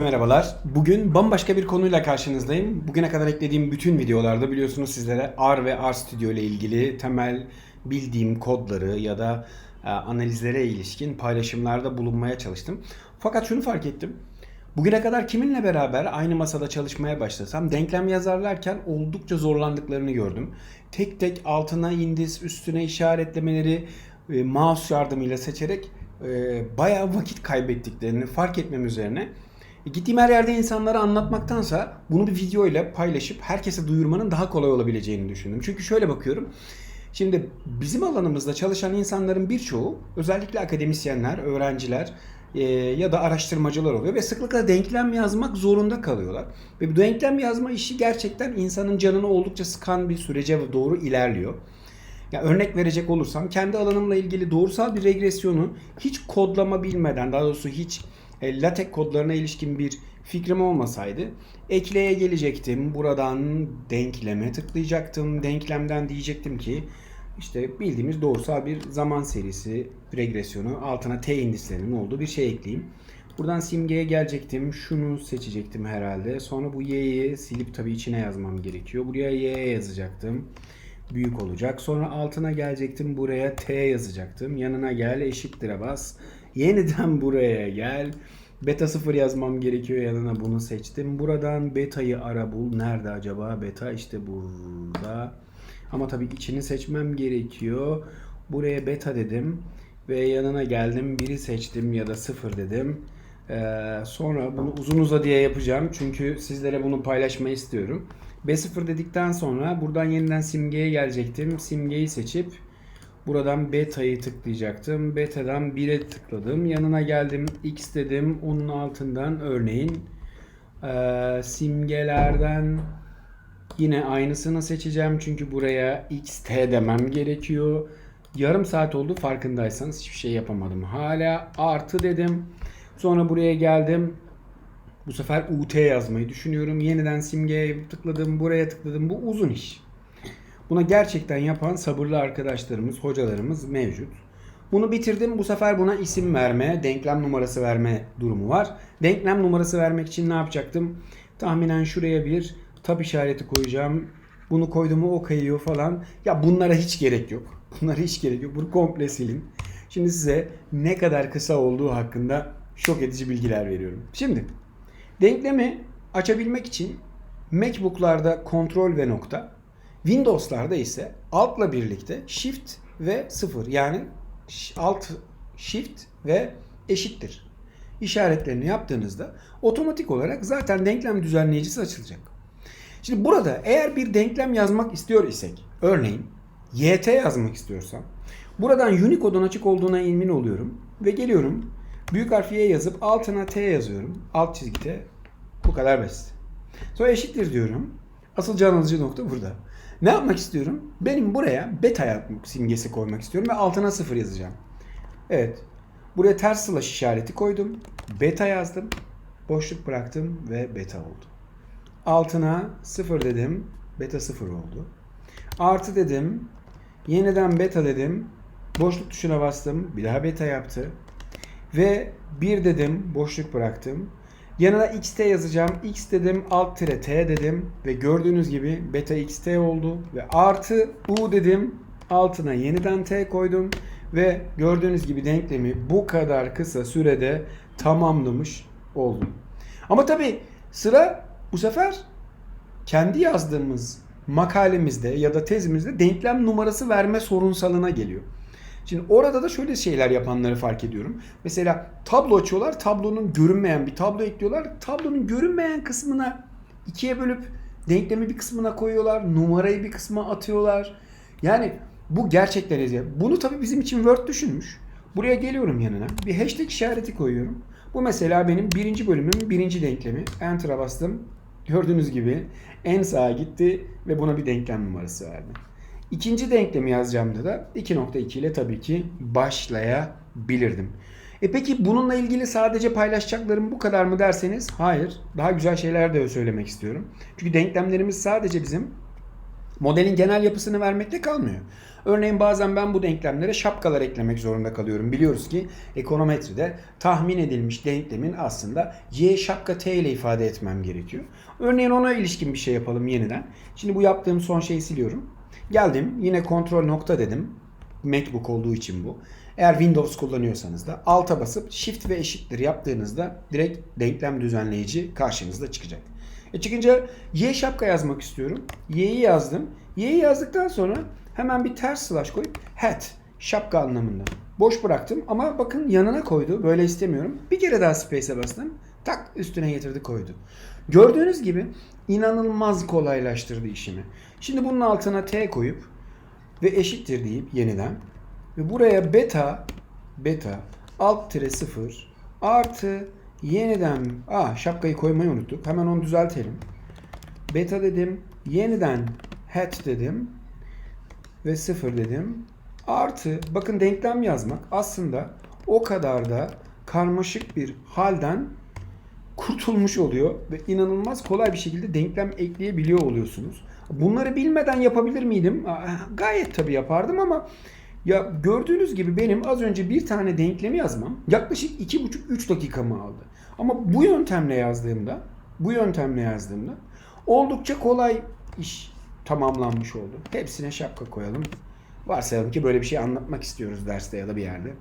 Merhabalar. Bugün bambaşka bir konuyla karşınızdayım. Bugüne kadar eklediğim bütün videolarda biliyorsunuz sizlere R ve R Studio ile ilgili temel bildiğim kodları ya da e, analizlere ilişkin paylaşımlarda bulunmaya çalıştım. Fakat şunu fark ettim. Bugüne kadar kiminle beraber aynı masada çalışmaya başlasam denklem yazarlarken oldukça zorlandıklarını gördüm. Tek tek altına indis, üstüne işaretlemeleri e, mouse yardımıyla seçerek e, bayağı vakit kaybettiklerini fark etmem üzerine e, Gittiğim her yerde insanlara anlatmaktansa bunu bir video ile paylaşıp herkese duyurmanın daha kolay olabileceğini düşündüm. Çünkü şöyle bakıyorum. Şimdi bizim alanımızda çalışan insanların birçoğu özellikle akademisyenler, öğrenciler e, ya da araştırmacılar oluyor ve sıklıkla denklem yazmak zorunda kalıyorlar. Ve bu denklem yazma işi gerçekten insanın canını oldukça sıkan bir sürece doğru ilerliyor. Ya örnek verecek olursam kendi alanımla ilgili doğrusal bir regresyonu hiç kodlama bilmeden daha doğrusu hiç LaTeX kodlarına ilişkin bir fikrim olmasaydı ekleye gelecektim. Buradan denkleme tıklayacaktım. Denklemden diyecektim ki işte bildiğimiz doğrusal bir zaman serisi regresyonu altına t indislerinin olduğu bir şey ekleyeyim. Buradan simgeye gelecektim. Şunu seçecektim herhalde. Sonra bu y'yi silip tabii içine yazmam gerekiyor. Buraya y yazacaktım. Büyük olacak. Sonra altına gelecektim. Buraya t yazacaktım. Yanına gel eşittir'e bas. Yeniden buraya gel. Beta 0 yazmam gerekiyor yanına bunu seçtim. Buradan beta'yı ara bul. Nerede acaba beta? İşte burada. Ama tabii içini seçmem gerekiyor. Buraya beta dedim. Ve yanına geldim. Biri seçtim ya da 0 dedim. Ee, sonra bunu uzun uzadıya yapacağım. Çünkü sizlere bunu paylaşmayı istiyorum. B0 dedikten sonra buradan yeniden simgeye gelecektim. Simgeyi seçip Buradan beta'yı tıklayacaktım. Beta'dan 1'e tıkladım. Yanına geldim. X dedim. Onun altından örneğin e, simgelerden yine aynısını seçeceğim. Çünkü buraya XT demem gerekiyor. Yarım saat oldu farkındaysanız hiçbir şey yapamadım. Hala artı dedim. Sonra buraya geldim. Bu sefer UT yazmayı düşünüyorum. Yeniden simgeye tıkladım. Buraya tıkladım. Bu uzun iş. Buna gerçekten yapan sabırlı arkadaşlarımız, hocalarımız mevcut. Bunu bitirdim. Bu sefer buna isim verme, denklem numarası verme durumu var. Denklem numarası vermek için ne yapacaktım? Tahminen şuraya bir tab işareti koyacağım. Bunu koydum mu o kayıyor falan. Ya bunlara hiç gerek yok. Bunlara hiç gerek yok. Bunu komple silin. Şimdi size ne kadar kısa olduğu hakkında şok edici bilgiler veriyorum. Şimdi denklemi açabilmek için MacBook'larda kontrol ve nokta, Windows'larda ise altla birlikte shift ve 0 yani alt shift ve eşittir işaretlerini yaptığınızda otomatik olarak zaten denklem düzenleyicisi açılacak. Şimdi burada eğer bir denklem yazmak istiyor isek örneğin YT yazmak istiyorsam buradan Unicode'un açık olduğuna emin oluyorum ve geliyorum büyük harf Y yazıp altına T yazıyorum. Alt çizgi T. Bu kadar basit. Sonra eşittir diyorum. Asıl can alıcı nokta burada. Ne yapmak istiyorum? Benim buraya beta simgesi koymak istiyorum ve altına sıfır yazacağım. Evet. Buraya ters slash işareti koydum. Beta yazdım. Boşluk bıraktım ve beta oldu. Altına sıfır dedim. Beta sıfır oldu. Artı dedim. Yeniden beta dedim. Boşluk tuşuna bastım. Bir daha beta yaptı. Ve bir dedim. Boşluk bıraktım. Yanına xt yazacağım. x dedim alt tire t dedim ve gördüğünüz gibi beta xt oldu ve artı u dedim altına yeniden t koydum ve gördüğünüz gibi denklemi bu kadar kısa sürede tamamlamış oldum. Ama tabi sıra bu sefer kendi yazdığımız makalemizde ya da tezimizde denklem numarası verme sorunsalına geliyor. Şimdi orada da şöyle şeyler yapanları fark ediyorum. Mesela tablo açıyorlar. Tablonun görünmeyen bir tablo ekliyorlar. Tablonun görünmeyen kısmına ikiye bölüp denklemi bir kısmına koyuyorlar. Numarayı bir kısma atıyorlar. Yani bu gerçekten eziyet. Bunu tabii bizim için Word düşünmüş. Buraya geliyorum yanına. Bir hashtag işareti koyuyorum. Bu mesela benim birinci bölümün birinci denklemi. Enter'a bastım. Gördüğünüz gibi en sağa gitti ve buna bir denklem numarası verdi. İkinci denklemi yazacağımda da 2.2 ile tabii ki başlayabilirdim. E peki bununla ilgili sadece paylaşacaklarım bu kadar mı derseniz hayır. Daha güzel şeyler de söylemek istiyorum. Çünkü denklemlerimiz sadece bizim modelin genel yapısını vermekte kalmıyor. Örneğin bazen ben bu denklemlere şapkalar eklemek zorunda kalıyorum. Biliyoruz ki ekonometride tahmin edilmiş denklemin aslında y şapka t ile ifade etmem gerekiyor. Örneğin ona ilişkin bir şey yapalım yeniden. Şimdi bu yaptığım son şeyi siliyorum. Geldim yine kontrol nokta dedim. MacBook olduğu için bu. Eğer Windows kullanıyorsanız da alta basıp Shift ve eşittir yaptığınızda direkt denklem düzenleyici karşınızda çıkacak. E çıkınca Y şapka yazmak istiyorum. Y'yi yazdım. Y'yi yazdıktan sonra hemen bir ters slash koyup hat şapka anlamında. Boş bıraktım ama bakın yanına koydu. Böyle istemiyorum. Bir kere daha space'e bastım. Tak üstüne getirdi koydu. Gördüğünüz gibi inanılmaz kolaylaştırdı işimi. Şimdi bunun altına T koyup ve eşittir deyip yeniden ve buraya beta beta alt tire 0 artı yeniden aa şapkayı koymayı unuttuk. Hemen onu düzeltelim. Beta dedim. Yeniden hat dedim. Ve 0 dedim. Artı bakın denklem yazmak aslında o kadar da karmaşık bir halden kurtulmuş oluyor ve inanılmaz kolay bir şekilde denklem ekleyebiliyor oluyorsunuz. Bunları bilmeden yapabilir miydim? Gayet tabii yapardım ama ya gördüğünüz gibi benim az önce bir tane denklemi yazmam yaklaşık 2,5-3 dakikamı aldı. Ama bu yöntemle yazdığımda, bu yöntemle yazdığımda oldukça kolay iş tamamlanmış oldu. Hepsine şapka koyalım. Varsayalım ki böyle bir şey anlatmak istiyoruz derste ya da bir yerde.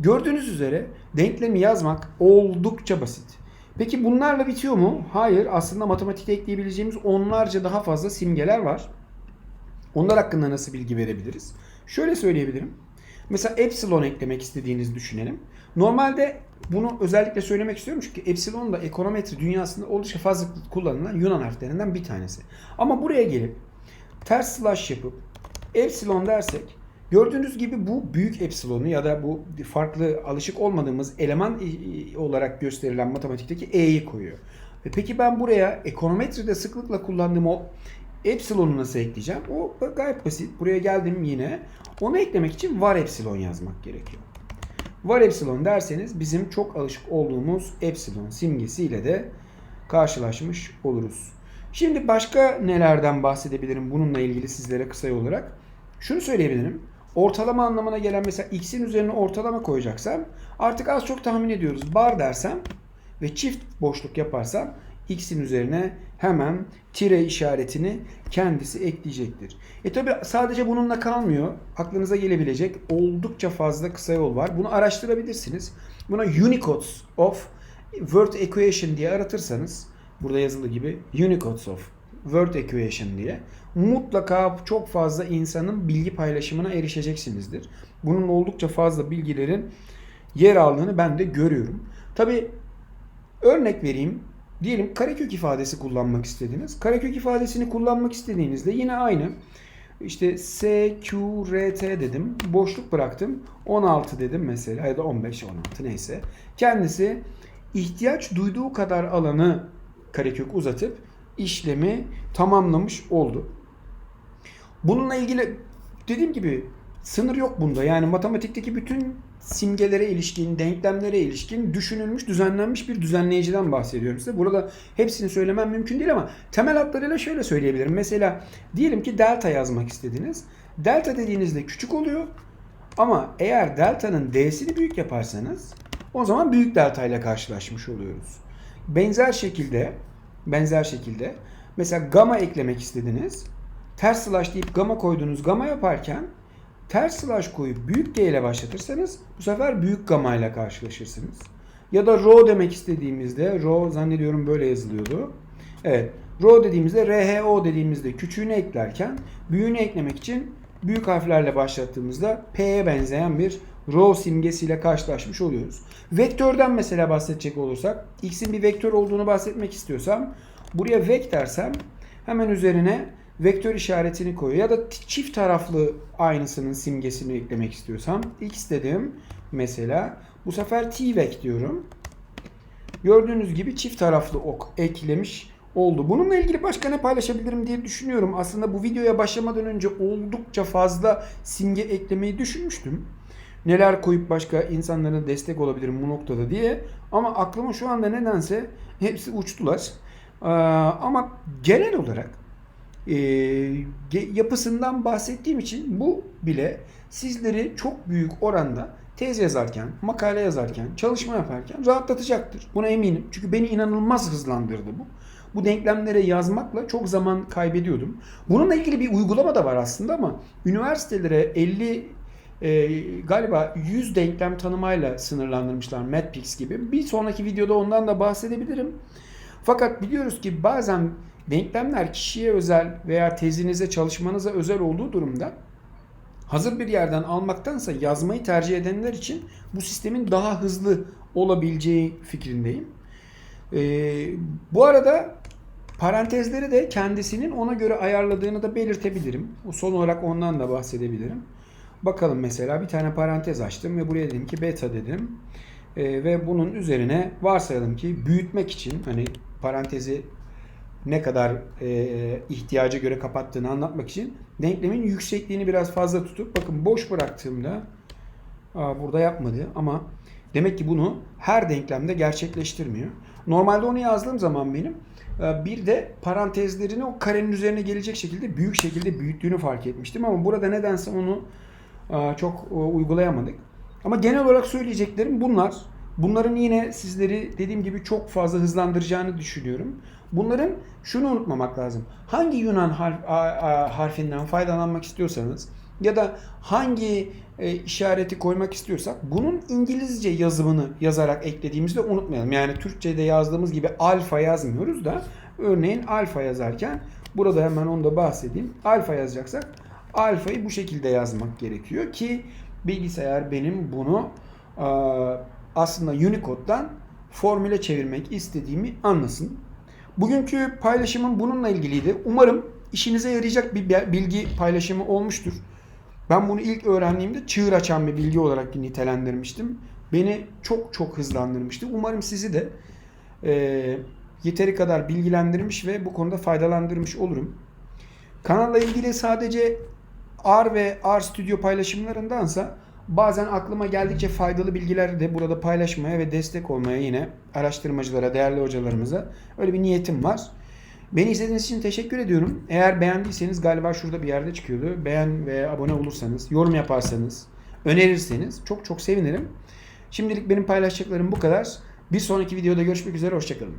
Gördüğünüz üzere denklemi yazmak oldukça basit. Peki bunlarla bitiyor mu? Hayır. Aslında matematikte ekleyebileceğimiz onlarca daha fazla simgeler var. Onlar hakkında nasıl bilgi verebiliriz? Şöyle söyleyebilirim. Mesela epsilon eklemek istediğinizi düşünelim. Normalde bunu özellikle söylemek istiyorum çünkü epsilon da ekonometri dünyasında oldukça fazla kullanılan Yunan harflerinden bir tanesi. Ama buraya gelip ters slash yapıp epsilon dersek gördüğünüz gibi bu büyük epsilonu ya da bu farklı alışık olmadığımız eleman olarak gösterilen matematikteki e'yi koyuyor. Ve peki ben buraya ekonometride sıklıkla kullandığım o Epsilon'u nasıl ekleyeceğim? O gayet basit. Buraya geldim yine. Onu eklemek için var epsilon yazmak gerekiyor. Var epsilon derseniz bizim çok alışık olduğumuz epsilon simgesiyle de karşılaşmış oluruz. Şimdi başka nelerden bahsedebilirim bununla ilgili sizlere kısa olarak? Şunu söyleyebilirim. Ortalama anlamına gelen mesela x'in üzerine ortalama koyacaksam artık az çok tahmin ediyoruz. Bar dersem ve çift boşluk yaparsam x'in üzerine hemen tire işaretini kendisi ekleyecektir. E tabi sadece bununla kalmıyor. Aklınıza gelebilecek oldukça fazla kısa yol var. Bunu araştırabilirsiniz. Buna Unicodes of Word Equation diye aratırsanız burada yazılı gibi Unicodes of Word Equation diye mutlaka çok fazla insanın bilgi paylaşımına erişeceksinizdir. Bunun oldukça fazla bilgilerin yer aldığını ben de görüyorum. Tabi örnek vereyim. Diyelim karekök ifadesi kullanmak istediniz. Karekök ifadesini kullanmak istediğinizde yine aynı. İşte S, Q, R, T dedim. Boşluk bıraktım. 16 dedim mesela ya da 15, 16 neyse. Kendisi ihtiyaç duyduğu kadar alanı karekök uzatıp işlemi tamamlamış oldu. Bununla ilgili dediğim gibi sınır yok bunda. Yani matematikteki bütün simgelere ilişkin, denklemlere ilişkin düşünülmüş, düzenlenmiş bir düzenleyiciden bahsediyorum size. Burada hepsini söylemem mümkün değil ama temel hatlarıyla şöyle söyleyebilirim. Mesela diyelim ki delta yazmak istediniz. Delta dediğinizde küçük oluyor. Ama eğer delta'nın d'sini büyük yaparsanız o zaman büyük delta ile karşılaşmış oluyoruz. Benzer şekilde benzer şekilde mesela gamma eklemek istediniz. Ters slash deyip gamma koyduğunuz gamma yaparken ters slash koyup büyük G ile başlatırsanız bu sefer büyük gamma ile karşılaşırsınız. Ya da rho demek istediğimizde rho zannediyorum böyle yazılıyordu. Evet. Rho dediğimizde RHO dediğimizde küçüğünü eklerken büyüğünü eklemek için büyük harflerle başlattığımızda P'ye benzeyen bir rho simgesiyle karşılaşmış oluyoruz. Vektörden mesela bahsedecek olursak x'in bir vektör olduğunu bahsetmek istiyorsam buraya vek dersem hemen üzerine vektör işaretini koyuyor. Ya da çift taraflı aynısının simgesini eklemek istiyorsam x dedim mesela. Bu sefer t vek diyorum. Gördüğünüz gibi çift taraflı ok eklemiş oldu. Bununla ilgili başka ne paylaşabilirim diye düşünüyorum. Aslında bu videoya başlamadan önce oldukça fazla simge eklemeyi düşünmüştüm. Neler koyup başka insanlara destek olabilirim bu noktada diye. Ama aklıma şu anda nedense hepsi uçtular. Ee, ama genel olarak e, yapısından bahsettiğim için bu bile sizleri çok büyük oranda tez yazarken, makale yazarken, çalışma yaparken rahatlatacaktır. Buna eminim. Çünkü beni inanılmaz hızlandırdı bu. Bu denklemlere yazmakla çok zaman kaybediyordum. Bununla ilgili bir uygulama da var aslında ama üniversitelere 50 e, galiba 100 denklem tanımayla sınırlandırmışlar Matpix gibi. Bir sonraki videoda ondan da bahsedebilirim. Fakat biliyoruz ki bazen denklemler kişiye özel veya tezinize çalışmanıza özel olduğu durumda hazır bir yerden almaktansa yazmayı tercih edenler için bu sistemin daha hızlı olabileceği fikrindeyim. Ee, bu arada parantezleri de kendisinin ona göre ayarladığını da belirtebilirim. Son olarak ondan da bahsedebilirim. Bakalım mesela bir tane parantez açtım ve buraya dedim ki beta dedim. Ee, ve bunun üzerine varsayalım ki büyütmek için hani parantezi ne kadar e, ihtiyaca göre kapattığını anlatmak için denklemin yüksekliğini biraz fazla tutup bakın boş bıraktığımda aa, burada yapmadı ama demek ki bunu her denklemde gerçekleştirmiyor. Normalde onu yazdığım zaman benim e, bir de parantezlerini o karenin üzerine gelecek şekilde büyük şekilde büyüttüğünü fark etmiştim ama burada nedense onu e, çok e, uygulayamadık. Ama genel olarak söyleyeceklerim bunlar. Bunların yine sizleri dediğim gibi çok fazla hızlandıracağını düşünüyorum. Bunların şunu unutmamak lazım. Hangi Yunan harfinden faydalanmak istiyorsanız ya da hangi e, işareti koymak istiyorsak bunun İngilizce yazımını yazarak eklediğimizde unutmayalım. Yani Türkçe'de yazdığımız gibi alfa yazmıyoruz da örneğin alfa yazarken burada hemen onu da bahsedeyim. Alfa yazacaksak alfayı bu şekilde yazmak gerekiyor ki bilgisayar benim bunu e, aslında Unicode'dan formüle çevirmek istediğimi anlasın. Bugünkü paylaşımım bununla ilgiliydi. Umarım işinize yarayacak bir bilgi paylaşımı olmuştur. Ben bunu ilk öğrendiğimde çığır açan bir bilgi olarak nitelendirmiştim. Beni çok çok hızlandırmıştı. Umarım sizi de e, yeteri kadar bilgilendirmiş ve bu konuda faydalandırmış olurum. Kanalla ilgili sadece R ve R Studio paylaşımlarındansa bazen aklıma geldikçe faydalı bilgileri de burada paylaşmaya ve destek olmaya yine araştırmacılara, değerli hocalarımıza öyle bir niyetim var. Beni izlediğiniz için teşekkür ediyorum. Eğer beğendiyseniz galiba şurada bir yerde çıkıyordu. Beğen ve abone olursanız, yorum yaparsanız, önerirseniz çok çok sevinirim. Şimdilik benim paylaşacaklarım bu kadar. Bir sonraki videoda görüşmek üzere. Hoşçakalın.